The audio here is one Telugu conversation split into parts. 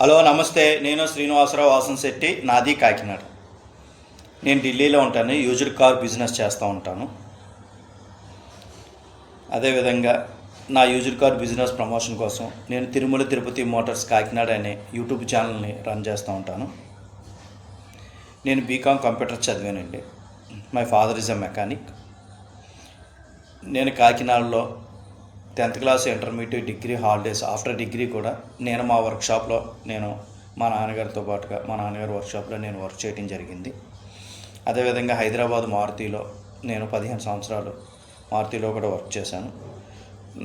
హలో నమస్తే. నేను శ్రీనివాసరావు వాసన్ శెట్టి నాది కాకినాడ. నేను ఢిల్లీలో ఉంటాను యూజ్డ్ కార్ బిజినెస్ చేస్తూ ఉంటాను. అదేవిధంగా నా యూజ్డ్ కార్ బిజినెస్ ప్రమోషన్ కోసం నేను తిరుమల తిరుపతి మోటార్స్ కాకినాడ అనే యూట్యూబ్ ఛానల్ని రన్ చేస్తూ ఉంటాను. నేను BCom computer చదివానండి. My father is a mechanic. నేను కాకినాడలో tenth class intermediate degree holidays after degree కూడా నేను మా వర్క్షాప్లో నేను మా నాన్నగారితో పాటుగా మా నాన్నగారి వర్క్షాప్లో నేను వర్క్ చేయడం జరిగింది. అదేవిధంగా హైదరాబాద్ మారుతిలో నేను పదిహేను సంవత్సరాలు మారుతిలో కూడా వర్క్ చేశాను.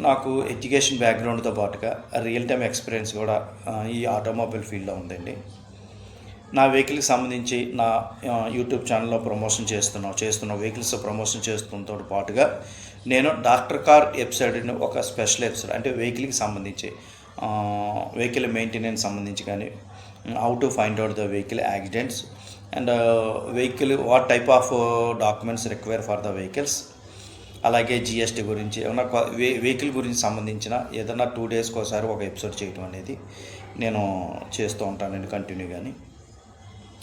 నాకు ఎడ్యుకేషన్ బ్యాక్గ్రౌండ్తో పాటుగా రియల్ టైమ్ ఎక్స్పీరియన్స్ కూడా ఈ ఆటోమొబైల్ ఫీల్డ్లో ఉందండి. నా వెహికల్కి సంబంధించి నా యూట్యూబ్ ఛానల్లో ప్రమోషన్ చేస్తున్నాం చేస్తున్న వెహికల్స్ ప్రమోషన్ చేస్తున్నతో పాటుగా నేను డాక్టర్ కార్ వెబ్సైట్ని ఒక స్పెషల్ ఎపిసోడ్ అంటే వెహికల్కి సంబంధించి వెహికల్ మెయింటెనెన్స్ సంబంధించి కానీ how to find out the vehicle accidents and vehicle what type of documents require for the vehicles అలాగే జిఎస్టీ గురించి ఏమన్నా వెహికల్ గురించి సంబంధించిన ఏదైనా టూ డేస్కి ఒకసారి ఒక ఎపిసోడ్ చేయడం అనేది నేను చేస్తూ ఉంటానండి కంటిన్యూ కానీ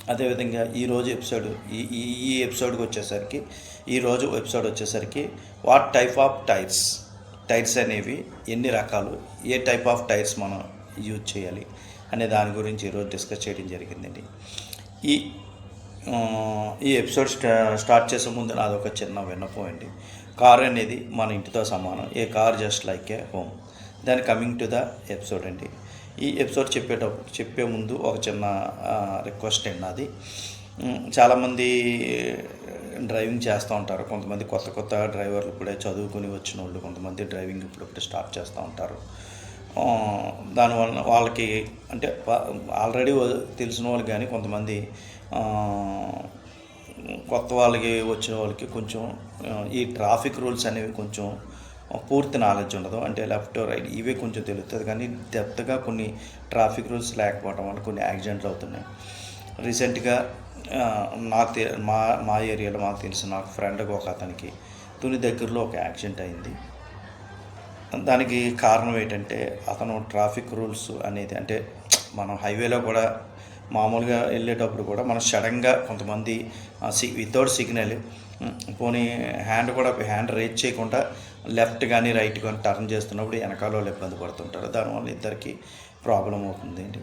అదేవిధంగా ఈరోజు ఎపిసోడ్ ఈ ఈ ఈ ఎపిసోడ్కి వచ్చేసరికి ఈరోజు ఎపిసోడ్ వచ్చేసరికి what type of tyres tyres అనేవి ఎన్ని రకాలు? ఏ టైప్ ఆఫ్ టైర్స్ మనం యూజ్ చేయాలి? అనే దాని గురించి ఈరోజు డిస్కస్ చేయడం జరిగిందండి. ఈ ఈ ఎపిసోడ్ స్టార్ట్ చేసే ముందు నాది ఒక చిన్న విన్నపం అండి. కార్ అనేది మన ఇంటితో సమానం. A car just like a home దాని కమింగ్ టు ద ఎపిసోడ్ అండి. ఈ ఎపిసోడ్ చెప్పేటప్పుడు చెప్పే ముందు ఒక చిన్న రిక్వెస్ట్ అండి నాది. చాలామంది డ్రైవింగ్ చేస్తూ ఉంటారు. కొంతమంది కొత్త కొత్త డ్రైవర్లు ఇప్పుడే చదువుకుని వచ్చిన వాళ్ళు కొంతమంది డ్రైవింగ్ ఇప్పుడప్పుడు స్టార్ట్ చేస్తూ ఉంటారు. దానివల్ల వాళ్ళకి అంటే ఆల్రెడీ తెలిసిన వాళ్ళు కానీ కొంతమంది కొత్త వాళ్ళకి వచ్చిన వాళ్ళకి కొంచెం ఈ ట్రాఫిక్ రూల్స్ అనేవి కొంచెం పూర్తి నాలెడ్జ్ ఉండదు. అంటే లెఫ్ట్ రైట్ ఇవే కొంచెం తెలుస్తుంది కానీ డెప్త్గా కొన్ని ట్రాఫిక్ రూల్స్ లేకపోవడం వల్ల కొన్ని యాక్సిడెంట్లు అవుతున్నాయి. రీసెంట్గా నాకు తె- మా మా ఏరియాలో మాకు తెలిసిన నాకు ఫ్రెండ్కి ఒక అతనికి తుని దగ్గరలో ఒక యాక్సిడెంట్ అయింది. దానికి కారణం ఏంటంటే అతను ట్రాఫిక్ రూల్స్ అనేది అంటే మనం హైవేలో కూడా మామూలుగా వెళ్ళేటప్పుడు కూడా మనం సడన్గా కొంతమంది సి వితౌట్ సిగ్నల్ పోనీ హ్యాండ్ కూడా హ్యాండ్ రేజ్ చేయకుండా లెఫ్ట్ కానీ రైట్ కానీ టర్న్ చేస్తున్నప్పుడు వెనకాల వాళ్ళు ఇబ్బంది పడుతుంటారు. దానివల్ల ఇద్దరికి ప్రాబ్లం అవుతుందండి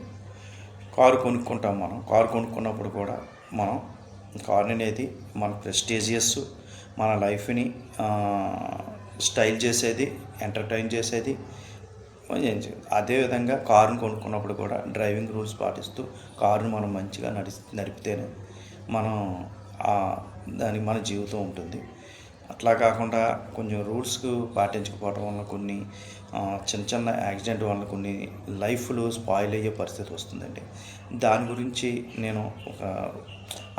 కారు కొనుక్కుంటాం మనం. కారు కొనుక్కున్నప్పుడు కూడా మనం కార్ అనేది మన ప్రెస్టీజియస్ మన లైఫ్ని స్టైల్ చేసేది ఎంటర్టైన్ చేసేది. అదేవిధంగా కారుని కొనుక్కున్నప్పుడు కూడా డ్రైవింగ్ రూల్స్ పాటిస్తూ కారుని మనం మంచిగా నడి నడిపితేనే మనం దానికి మన జీవితం ఉంటుంది. అట్లా కాకుండా కొంచెం రూల్స్కు పాటించకపోవడం వల్ల కొన్ని చిన్న చిన్న యాక్సిడెంట్ వల్ల కొన్ని లైఫ్లు స్పాయిల్ అయ్యే పరిస్థితి వస్తుందండి. దాని గురించి నేను ఒక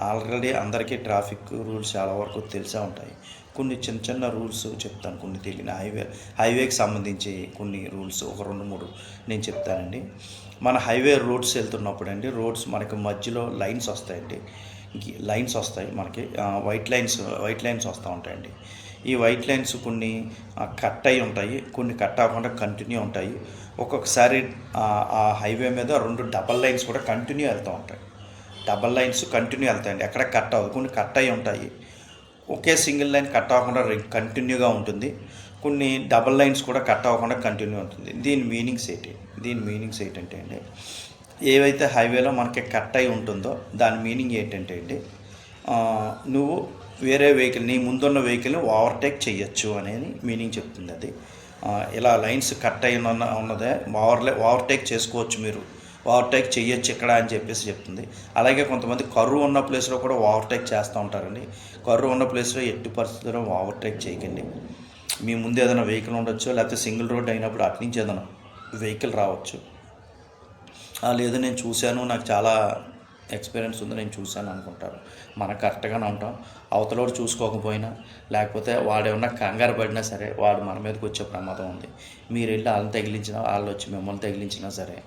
ఆల్రెడీ అందరికీ ట్రాఫిక్ రూల్స్ చాలా వరకు తెలిసే ఉంటాయి. కొన్ని చిన్న చిన్న రూల్స్ చెప్తాను కొన్ని తెలియని హైవే హైవేకి సంబంధించి కొన్ని రూల్స్ ఒక రెండు మూడు నేను చెప్తానండి. మన హైవే రోడ్స్ వెళ్తున్నప్పుడు అండి రోడ్స్ మనకి మధ్యలో లైన్స్ వస్తాయండి. లైన్స్ వస్తాయి మనకి వైట్ లైన్స్ వైట్ లైన్స్ వస్తూ ఉంటాయండి. ఈ వైట్ లైన్స్ కొన్ని కట్ అయి ఉంటాయి కొన్ని కట్ అవ్వకుండా కంటిన్యూ ఉంటాయి. ఒక్కొక్కసారి ఆ, ఆ హైవే మీద రెండు డబల్ లైన్స్ కూడా కంటిన్యూ వెళ్తూ ఉంటాయి. డబల్ లైన్స్ కంటిన్యూ వెళ్తాయండి ఎక్కడ కట్ అవ్వదు కొన్ని కట్ అయి ఉంటాయి. ఒకే సింగిల్ లైన్ కట్ అవ్వకుండా కంటిన్యూగా ఉంటుంది. కొన్ని డబల్ లైన్స్ కూడా కట్ అవ్వకుండా కంటిన్యూ ఉంటుంది. దీని మీనింగ్స్ ఏంటి? దీని మీనింగ్స్ ఏంటంటే అండి ఏవైతే హైవేలో మనకి కట్ అయి ఉంటుందో దాని మీనింగ్ ఏంటంటే అండి నువ్వు వేరే వెహికల్ నీ ముందున్న వెహికల్ని ఓవర్టేక్ చేయొచ్చు అనేది మీనింగ్ చెప్తుంది అది. ఇలా లైన్స్ కట్ అయి ఉన్నదే ఓవర్లే ఓవర్టేక్ చేసుకోవచ్చు మీరు. ఓవర్టేక్ చేయొచ్చు ఇక్కడ అని చెప్పేసి చెప్తుంది. అలాగే కొంతమంది కర్రు ఉన్న ప్లేస్లో కూడా ఓవర్టేక్ చేస్తూ ఉంటారండి. కర్రు ఉన్న ప్లేస్లో ఎట్టి పరిస్థితుల్లో ఓవర్టేక్ చేయకండి. మీ ముందు ఏదైనా వెహికల్ ఉండొచ్చు లేకపోతే సింగిల్ రోడ్ అయినప్పుడు అటు నుంచి ఏదైనా వెహికల్ రావచ్చు. లేదు నేను చూశాను నాకు చాలా ఎక్స్పీరియన్స్ ఉంది నేను చూశాను అనుకుంటారు. మనం కరెక్ట్గానే ఉంటాం. అవతలోడు చూసుకోకపోయినా లేకపోతే వాడు ఏమన్నా కంగారు పడినా సరే వాడు మన మీదకి వచ్చే ప్రమాదం ఉంది. మీరు వెళ్ళి వాళ్ళని తగిలించినా వాళ్ళు వచ్చి మిమ్మల్ని తగిలించినా సరే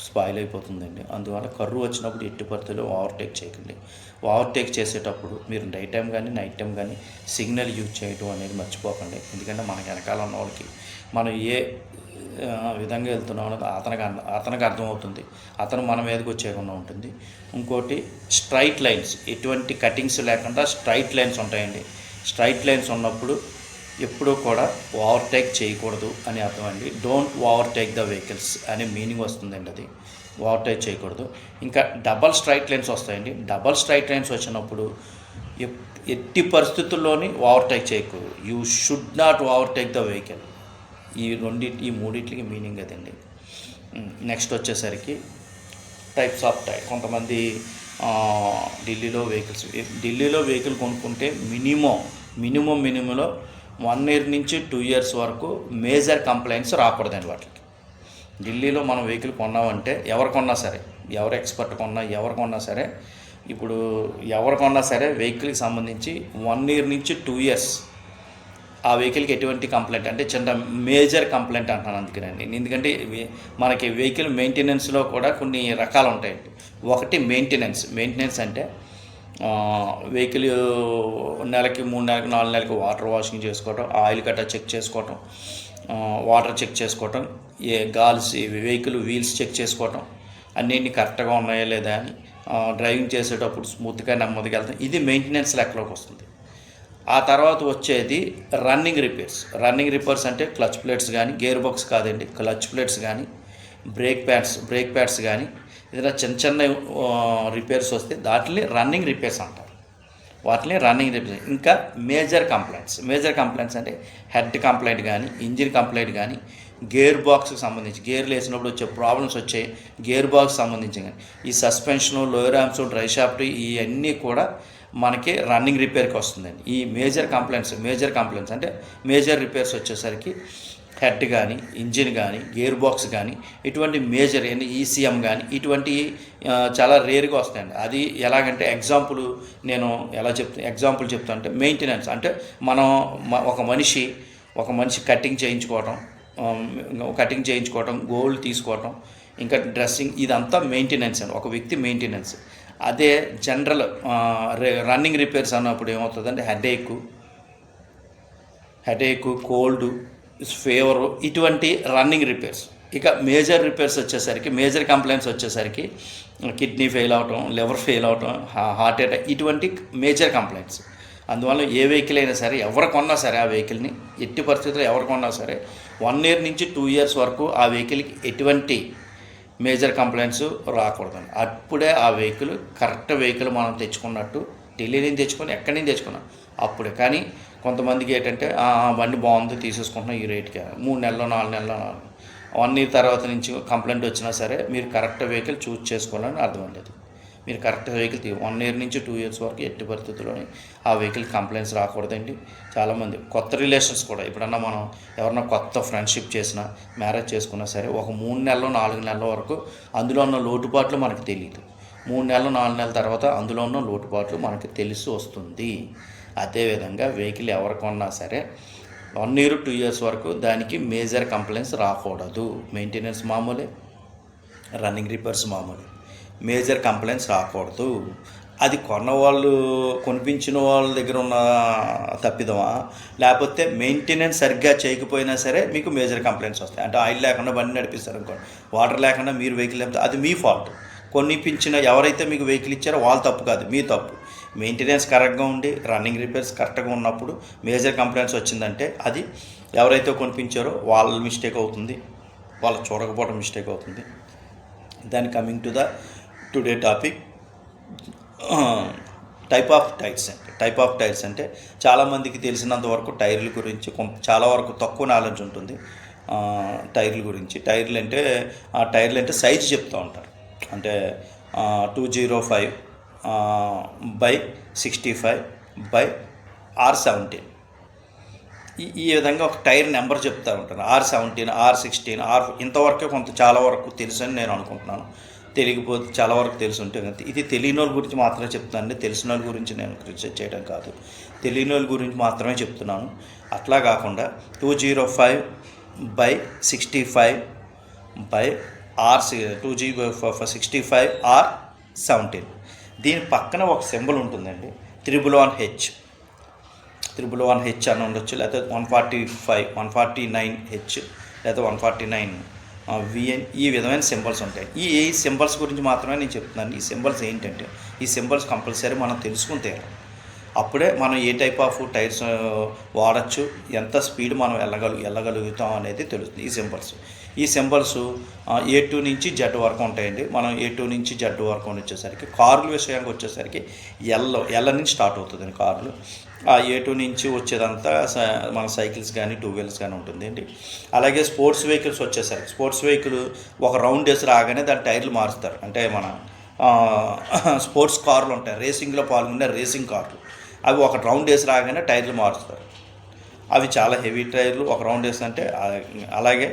స్పాయిల్ అయిపోతుందండి. అందువల్ల కర్రు వచ్చినప్పుడు ఎట్టి పరిస్థితుల్లో ఓవర్టేక్ చేయకండి. ఓవర్టేక్ చేసేటప్పుడు మీరు డే టైం కానీ నైట్ టైం కానీ సిగ్నల్ యూజ్ చేయడం అనేది మర్చిపోకండి. ఎందుకంటే మన వెనకాల ఉన్న వాళ్ళకి మనం ఏ విధంగా వెళ్తున్నాం అనేది అతనికి అతనికి అర్థమవుతుంది. అతను మన మీదకి వచ్చేయకుండా ఉంటుంది. ఇంకోటి స్ట్రైట్ లైన్స్ ఎటువంటి కటింగ్స్ లేకుండా స్ట్రైట్ లైన్స్ ఉంటాయండి. స్ట్రైట్ లైన్స్ ఉన్నప్పుడు ఎప్పుడూ కూడా ఓవర్టేక్ చేయకూడదు అని అర్థం అండి. డోంట్ ఓవర్టేక్ ద వెహికల్స్ అనే మీనింగ్ వస్తుందండి అది. ఓవర్టేక్ చేయకూడదు. ఇంకా డబల్ స్ట్రైట్ లైన్స్ వస్తాయండి. డబల్ స్ట్రైట్ లైన్స్ వచ్చినప్పుడు ఎట్టి పరిస్థితుల్లోని ఓవర్టేక్ చేయకూడదు. You should not overtake the vehicle ఈ రెండింటి ఈ మూడింటికి మీనింగ్ అదండి. నెక్స్ట్ వచ్చేసరికి టైప్స్ ఆఫ్ టై కొంతమంది ఢిల్లీలో వెహికల్స్ ఢిల్లీలో వెహికల్ కొనుక్కుంటే మినిమం మినిమం మినిమంలో వన్ ఇయర్ నుంచి టూ ఇయర్స్ వరకు మేజర్ కంప్లైంట్స్ రాకూడదండి వాటికి. ఢిల్లీలో మనం వెహికల్ కొన్నామంటే ఎవరు కొన్నా సరే ఎవరు ఎక్స్పర్ట్ కొన్నా ఎవరు కొన్నా సరే ఇప్పుడు ఎవరు కొన్నా సరే వెహికల్కి సంబంధించి వన్ ఇయర్ నుంచి టూ ఇయర్స్ ఆ వెహికల్కి ఎటువంటి కంప్లైంట్ అంటే చిన్న మేజర్ కంప్లైంట్ అంటాను అందుకేనండి ఎందుకంటే మనకి వెహికల్ మెయింటెనెన్స్లో కూడా కొన్ని రకాలు ఉంటాయండి. ఒకటి మెయింటెనెన్స్. మెయింటెనెన్స్ అంటే వెహికల్ నెలకి మూడు నెలలకు నాలుగు నెలలకి వాటర్ వాషింగ్ చేసుకోవటం ఆయిల్ గట్రా చెక్ చేసుకోవటం వాటర్ చెక్ చేసుకోవటం ఏ గాల్స్ వెహికల్ వీల్స్ చెక్ చేసుకోవటం అన్నింటినీ కరెక్ట్గా ఉన్నాయా లేదా అని డ్రైవింగ్ చేసేటప్పుడు స్మూత్గా నెమ్మదిగా వెళ్తాం. ఇది మెయింటెనెన్స్ లెక్కలోకి వస్తుంది. ఆ తర్వాత వచ్చేది రన్నింగ్ రిపేర్స్. రన్నింగ్ రిపేర్స్ అంటే క్లచ్ ప్లేట్స్ కానీ గేర్ బాక్స్ కాదండి క్లచ్ ప్లేట్స్ కానీ బ్రేక్ ప్యాడ్స్ బ్రేక్ ప్యాడ్స్ కానీ ఏదైనా చిన్న చిన్న రిపేర్స్ వస్తే దాటిని రన్నింగ్ రిపేర్స్ అంటారు. వాటిని రన్నింగ్ రిపేర్స్. ఇంకా మేజర్ కంప్లైంట్స్. మేజర్ కంప్లైంట్స్ అంటే హెడ్ కంప్లైంట్ కానీ ఇంజిన్ కంప్లైంట్ కానీ గేర్ బాక్స్కి సంబంధించి గేర్లు వేసినప్పుడు వచ్చే ప్రాబ్లమ్స్ వచ్చే గేర్ బాక్స్ సంబంధించి కానీ ఈ suspension lower arms dry shaft ఇవన్నీ కూడా మనకి రన్నింగ్ రిపేర్కి వస్తుందండి. ఈ మేజర్ కంప్లైంట్స్ మేజర్ కంప్లైంట్స్ అంటే మేజర్ రిపేర్స్ వచ్చేసరికి హెడ్ కానీ ఇంజిన్ కానీ గేర్ బాక్స్ కానీ ఇటువంటి మేజర్ ఈసీఎం కానీ ఇటువంటి చాలా రేర్గా వస్తాయండి. అది ఎలాగంటే ఎగ్జాంపుల్ నేను ఎలా చెప్తా ఎగ్జాంపుల్ చెప్తా అంటే మెయింటెనెన్స్ అంటే మనం ఒక మనిషి ఒక మనిషి కటింగ్ చేయించుకోవటం కటింగ్ చేయించుకోవటం గోల్డ్ తీసుకోవటం ఇంకా డ్రెస్సింగ్ ఇదంతా మెయింటెనెన్స్ అండి. ఒక వ్యక్తి మెయింటెనెన్స్. అదే జనరల్ రన్నింగ్ రిపేర్స్ అన్నప్పుడు ఏమవుతుందంటే హెడేక్ హెడేక్ కోల్డ్ ఫేవర్ ఇటువంటి రన్నింగ్ రిపేర్స్. ఇక మేజర్ రిపేర్స్ వచ్చేసరికి మేజర్ కంప్లైంట్స్ వచ్చేసరికి కిడ్నీ ఫెయిల్ అవటం లివర్ ఫెయిల్ అవటం హార్ట్ అటాక్ ఇటువంటి మేజర్ కంప్లైంట్స్. అందువల్ల ఏ వెహికల్ అయినా సరే ఎవరు కొన్నా సరే ఆ వెహికల్ని ఎట్టి పరిస్థితుల్లో ఎవరు కొన్నా సరే వన్ ఇయర్ నుంచి టూ ఇయర్స్ వరకు ఆ వెహికల్కి ఎటువంటి మేజర్ కంప్లైంట్స్ రాకూడదని అప్పుడే ఆ వెహికల్ కరెక్ట్ వెహికల్ మనం తెచ్చుకున్నట్టు ఢిల్లీ నుంచి తెచ్చుకొని ఎక్కడి నుంచి తెచ్చుకున్నాం? అప్పుడే. కానీ కొంతమందికి ఏంటంటే బండి బాగుంది తీసేసుకుంటున్నాం ఈ రేట్కి. మూడు నెలలు నాలుగు నెలలు నాలుగు వన్ ఇయర్ తర్వాత నుంచి కంప్లైంట్ వచ్చినా సరే మీరు కరెక్ట్ వెహికల్ చూస్ చేసుకోవాలని అర్థం లేదు. మీరు కరెక్ట్ వెహికల్ తీ వన్ ఇయర్ నుంచి టూ ఇయర్స్ వరకు ఎట్టి పరిస్థితుల్లోని ఆ వెహికల్ కంప్లైంట్స్ రాకూడదండి. చాలామంది కొత్త రిలేషన్స్ కూడా ఎప్పుడన్నా మనం ఎవరన్నా కొత్త ఫ్రెండ్షిప్ చేసినా మ్యారేజ్ చేసుకున్నా సరే ఒక మూడు నెలలు నాలుగు నెలల వరకు అందులో ఉన్న లోటుపాట్లు మనకు తెలియదు మూడు నెలలు నాలుగు నెలల తర్వాత అందులో ఉన్న లోటుపాట్లు మనకి తెలిసి వస్తుంది. అదేవిధంగా వెహికల్ ఎవరు కొన్నా సరే వన్ ఇయర్ టూ ఇయర్స్ వరకు దానికి మేజర్ కంప్లైంట్స్ రాకూడదు. మెయింటెనెన్స్ మామూలే రన్నింగ్ రిపేర్స్ మామూలు. మేజర్ కంప్లైంట్స్ రాకూడదు. అది కొన్న వాళ్ళు కొనిపించిన వాళ్ళ దగ్గర ఉన్న తప్పిదమా? లేకపోతే మెయింటెనెన్స్ సరిగ్గా చేయకపోయినా సరే మీకు మేజర్ కంప్లైంట్స్ వస్తాయి. అంటే ఆయిల్ లేకుండా బండి నడిపిస్తారు అనుకోండి. వాటర్ లేకుండా మీరు వెహికల్ లేకపోతే అది మీ ఫాల్ట్. కొనిపించిన ఎవరైతే మీకు వెహికల్ ఇచ్చారో వాళ్ళ తప్పు కాదు మీ తప్పు. మెయింటెనెన్స్ కరెక్ట్గా ఉండి రన్నింగ్ రిపేర్స్ కరెక్ట్గా ఉన్నప్పుడు మేజర్ కంప్లైంట్స్ వచ్చిందంటే అది ఎవరైతే కొనిపించారో వాళ్ళ మిస్టేక్ అవుతుంది. వాళ్ళు చూడకపోవడం మిస్టేక్ అవుతుంది. దాని coming to the today topic type of tyres అంటే టైప్ ఆఫ్ టైర్స్ అంటే చాలామందికి తెలిసినంత వరకు టైర్ల గురించి చాలా వరకు తక్కువ నాలెడ్జ్ ఉంటుంది టైర్ల గురించి. టైర్లు అంటే ఆ టైర్లు అంటే సైజ్ చెప్తూ ఉంటారు. అంటే two zero five by sixty five by R seventeen. ఈ ఈ విధంగా ఒక టైర్ నెంబర్ చెప్తూ ఉంటాను. R seventeen R sixteen R ఇంతవరకే కొంత చాలా వరకు తెలుసు అని నేను అనుకుంటున్నాను. తెలియకపోతే చాలా వరకు తెలిసి ఉంటే ఇది తెలియని వాళ్ళ గురించి మాత్రమే చెప్తానండి తెలిసిన వాళ్ళ గురించి నేను రీసెర్చ్ చేయడం కాదు. తెలియని వాళ్ళ గురించి మాత్రమే చెప్తున్నాను. అట్లా కాకుండా two zero five by sixty five by R two G sixty five R seventeen దీని పక్కన ఒక సింబల్ ఉంటుందండి. Triple one H. Triple one H అని ఉండొచ్చు. లేకపోతే one forty five one forty nine H లేదా వన్ ఫార్టీ నైన్ విఎన్ ఈ విధమైన సింబల్స్ ఉంటాయి. ఈ ఏ సింబల్స్ గురించి మాత్రమే నేను చెప్తున్నాను. ఈ సింబల్స్ ఏంటంటే ఈ సింబల్స్ కంపల్సరీ మనం తెలుసుకుని అప్పుడే మనం ఏ టైప్ ఆఫ్ టైర్స్ వాడచ్చు ఎంత స్పీడ్ మనం వెళ్ళగలు వెళ్ళగలుగుతాం అనేది తెలుస్తుంది ఈ సింబల్స్. ఈ సింబల్స్ ఏ టూ నుంచి జెడ్ వరకు ఉంటాయండి. మనం ఏ టూ నుంచి జెడ్ వరకు వచ్చేసరికి కార్లు విషయానికి వచ్చేసరికి ఎల్ ఎల్ నుంచి స్టార్ట్ అవుతుందండి కార్లు. ఆ ఏ టూ నుంచి వచ్చేదంతా మన సైకిల్స్ కానీ టూ వీలర్స్ కానీ ఉంటుందండి. అలాగే స్పోర్ట్స్ వెహికల్స్ వచ్చేసరికి స్పోర్ట్స్ వెహికల్ ఒక రౌండ్ వేసి రాగానే దాని టైర్లు మారుస్తారు. అంటే మన స్పోర్ట్స్ కార్లు ఉంటాయి. రేసింగ్లో పాల్గొనే రేసింగ్ కార్లు. అవి ఒక రౌండ్ వేసి రాగానే టైర్లు మారుస్తారు. అవి చాలా హెవీ టైర్లు ఒక రౌండ్ వేస్తుంటే అంటే అలాగే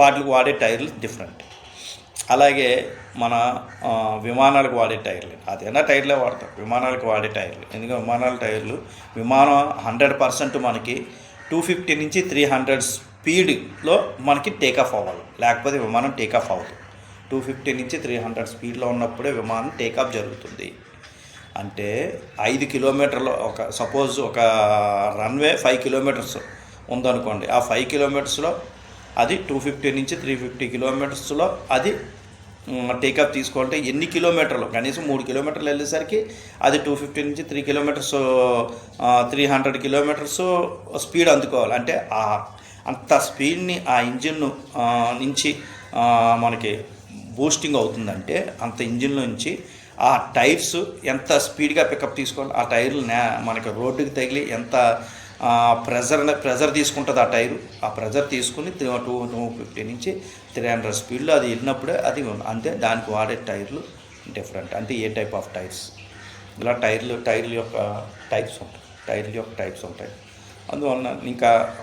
వాటికి వాడే టైర్లు డిఫరెంట్. అలాగే మన విమానాలకు వాడే టైర్లు అదైనా టైర్లే వాడతాం. విమానాలకు వాడే టైర్లు ఎందుకంటే విమానాల టైర్లు విమానం హండ్రెడ్ పర్సెంట్ మనకి టూ ఫిఫ్టీ నుంచి త్రీ హండ్రెడ్ స్పీడ్లో మనకి టేకాఫ్ అవ్వాలి. లేకపోతే విమానం టేకాఫ్ అవ్వదు. టూ ఫిఫ్టీ నుంచి త్రీ హండ్రెడ్ స్పీడ్లో ఉన్నప్పుడే విమానం టేకాఫ్ జరుగుతుంది. అంటే ఐదు కిలోమీటర్లు ఒక సపోజ్ ఒక రన్వే ఫైవ్ కిలోమీటర్స్ ఉందనుకోండి. ఆ ఫైవ్ కిలోమీటర్స్లో అది టూ ఫిఫ్టీ నుంచి త్రీ ఫిఫ్టీ కిలోమీటర్స్లో అది టేకప్ తీసుకోవాలంటే ఎన్ని కిలోమీటర్లు? కనీసం మూడు కిలోమీటర్లు వెళ్ళేసరికి అది టూ ఫిఫ్టీ నుంచి three kilometres three hundred kilometres speed అందుకోవాలి. అంటే ఆ అంత స్పీడ్ని ఆ ఇంజిన్ నుంచి మనకి బూస్టింగ్ అవుతుందంటే అంత ఇంజిన్ నుంచి ఆ టైర్స్ ఎంత స్పీడ్గా పికప్ తీసుకోవాలి ఆ టైర్లు నే మనకి రోడ్డుకి తగిలి ఎంత ప్రెజర్ ప్రెజర్ తీసుకుంటుంది ఆ టైరు. ఆ ప్రెజర్ తీసుకుని టూ టూ ఫిఫ్టీ నుంచి త్రీ హండ్రెడ్ స్పీడ్లో అది వెళ్ళినప్పుడే అది అంతే దానికి వాడే టైర్లు డిఫరెంట్. అంటే ఏ టైప్ ఆఫ్ టైర్స్. ఇలా టైర్లు టైర్ల యొక్క టైప్స్ ఉంటాయి. టైర్ల యొక్క టైప్స్ ఉంటాయి. అందువలన ఇంకా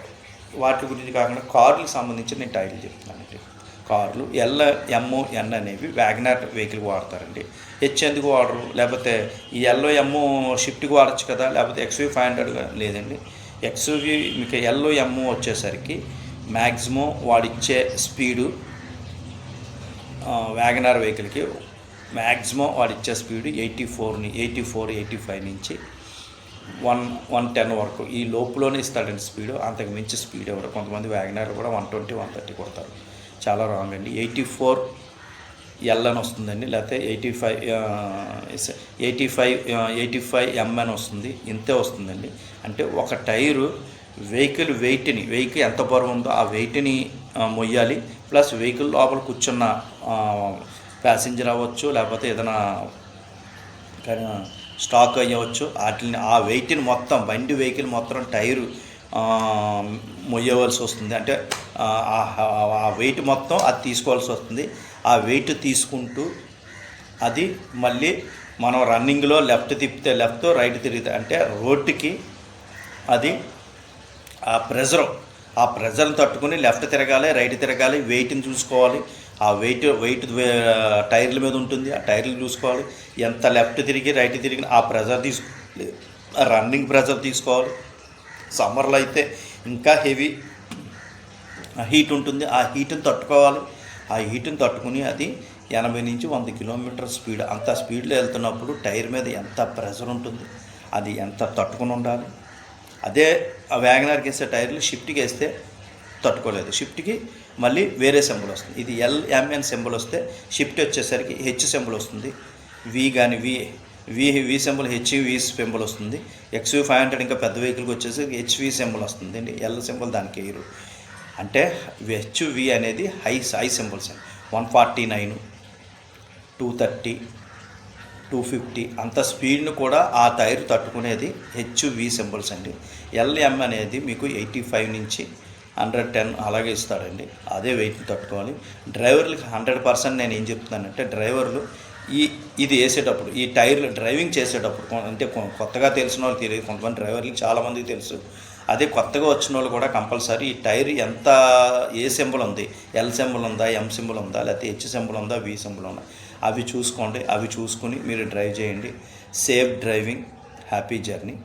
వాటి గురించి కాకుండా కార్లకు సంబంధించి నేను టైర్లు చెప్తున్నానండి. కార్లు ఎల్ ఎమ్ ఎన్ అనేవి వ్యాగనార్ వెహికల్ వాడతారండి. హెచ్ ఎందుకు వాడరు? లేకపోతే ఈ ఎల్లో ఎమ్ షిఫ్ట్కి వాడచ్చు కదా? లేకపోతే ఎక్స్వీ ఫైవ్ హండ్రెడ్ లేదండి. ఎక్స్వీ మీకు ఎల్లో ఎమ్ వచ్చేసరికి మ్యాక్సిమం వాడిచ్చే స్పీడు వ్యాగనార్ వెహికల్కి మ్యాక్సిమం వాడిచ్చే స్పీడ్ ఎయిటీ ఫోర్ని ఎయిటీ ఫోర్ ఎయిటీ ఫైవ్ నుంచి వన్ వన్ టెన్ వరకు. ఈ లోపులోనే ఇస్తాడండి స్పీడ్ అంతకు మించి స్పీడ్ ఇవ్వడం కొంతమంది వ్యాగనార్ కూడా వన్ ట్వంటీ వన్ థర్టీ కొడతారు. చాలా రాంగ్ అండి. ఎయిటీ ఫోర్ ఎల్ అని వస్తుందండి లేకపోతే eighty five eighty five eighty five M అని వస్తుంది ఇంతే వస్తుందండి. అంటే ఒక టైరు వెహికల్ వెయిట్ని వెహికల్ ఎంత బరువు ఉందో ఆ వెయిట్ని మొయ్యాలి. ప్లస్ వెహికల్ లోపల కూర్చున్న ప్యాసింజర్ అవ్వచ్చు లేకపోతే ఏదైనా స్టాక్ అయ్యవచ్చు. వాటిని ఆ వెయిట్ని మొత్తం బండి వెహికల్ మొత్తం టైరు మొయ్యవలసి వస్తుంది. అంటే ఆ వెయిట్ మొత్తం అది తీసుకోవాల్సి వస్తుంది. ఆ వెయిట్ తీసుకుంటూ అది మళ్ళీ మనం రన్నింగ్లో లెఫ్ట్ తిప్పితే లెఫ్ట్ రైట్ తిరిగితే అంటే రోడ్డుకి అది ఆ ప్రెజర్ ఆ ప్రెజర్ని తట్టుకుని లెఫ్ట్ తిరగాలి రైట్ తిరగాలి వెయిట్ని చూసుకోవాలి. ఆ వెయిట్ వెయిట్ టైర్ల మీద ఉంటుంది ఆ టైర్లు చూసుకోవాలి. ఎంత లెఫ్ట్ తిరిగి రైట్ తిరిగి ఆ ప్రెజర్ తీసుకోవాలి రన్నింగ్ ప్రెజర్ తీసుకోవాలి. సమ్మర్లో అయితే ఇంకా హెవీ హీట్ ఉంటుంది ఆ హీట్ని తట్టుకోవాలి. ఆ హీట్ని తట్టుకుని అది ఎనభై నుంచి వంద కిలోమీటర్ స్పీడ్ అంత స్పీడ్లో వెళ్తున్నప్పుడు టైర్ మీద ఎంత ప్రెషర్ ఉంటుంది అది ఎంత తట్టుకుని ఉండాలి. అదే ఆ వ్యాగనార్కి వేసే టైర్లు షిఫ్ట్కి వేస్తే తట్టుకోలేదు. షిఫ్ట్కి మళ్ళీ వేరే సింబల్ వస్తుంది. ఇది ఎల్ఎంఎన్ సింబల్ వస్తే షిఫ్ట్ వచ్చేసరికి హెచ్ సింబల్ వస్తుంది. వి కానీ V V V symbol H V symbol వస్తుంది. ఎక్స్వి ఫైవ్ హండ్రెడ్ ఇంకా పెద్ద వెహికల్కి వచ్చేసరికి హెచ్వి సింబల్ వస్తుంది. అండి ఎల్ సింబల్ దానికి వేయరు. అంటే హెచ్వి అనేది హై హై సింబల్స్ అండి. One forty nine two thirty two fifty అంత స్పీడ్ను కూడా ఆ టైర్ తట్టుకునేది హెచ్వి సింబల్స్ అండి. ఎల్ఎం అనేది మీకు ఎయిటీ ఫైవ్ నుంచి హండ్రెడ్ టెన్ అలాగే ఇస్తాడండి. అదే వెయిట్ని తట్టుకోవాలి. డ్రైవర్లకి హండ్రెడ్ పర్సెంట్ నేను ఏం చెప్తున్నానంటే డ్రైవర్లు ఈ ఇది వేసేటప్పుడు ఈ టైర్లు డ్రైవింగ్ చేసేటప్పుడు కొ- అంటే కొ- కొత్తగా తెలిసిన వాళ్ళు తెలియదు. కొంతమంది డ్రైవర్లు చాలామందికి తెలుసు. అదే కొత్తగా వచ్చిన వాళ్ళు కూడా కంపల్సరీ ఈ టైర్ ఎంత ఏ సింబల్ ఉంది? ఎల్ సింబల్ ఉందా? ఎం సింబల్ ఉందా? లేకపోతే హెచ్ సింబల్ ఉందా? వి సింబల్ ఉందా? అవి చూసుకోండి. అవి చూసుకుని మీరు డ్రైవ్ చేయండి. Safe driving happy journey.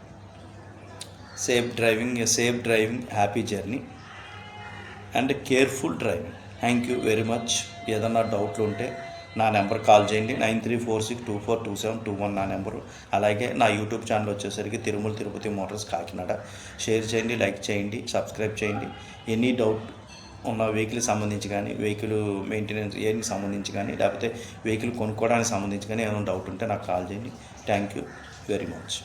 Safe driving safe driving happy journey. And careful driving. Thank you very much. ఏదన్నా డౌట్లు ఉంటే నా నెంబర్ కాల్ చేయండి. Nine three four six two four two seven two one నా నెంబరు. అలాగే నా యూట్యూబ్ ఛానల్ వచ్చేసరికి తిరుమల తిరుపతి మోటార్స్ కాకినాడ. షేర్ చేయండి లైక్ చేయండి సబ్స్క్రైబ్ చేయండి. ఎనీ డౌట్ ఉన్న వెహికల్ సంబంధించి కానీ వెహికల్ మెయింటెనెన్స్ ఏనికి సంబంధించి కానీ లేకపోతే వెహికల్ కొనుక్కోవడానికి సంబంధించి కానీ ఏమైనా డౌట్ ఉంటే నాకు కాల్ చేయండి. Thank you very much.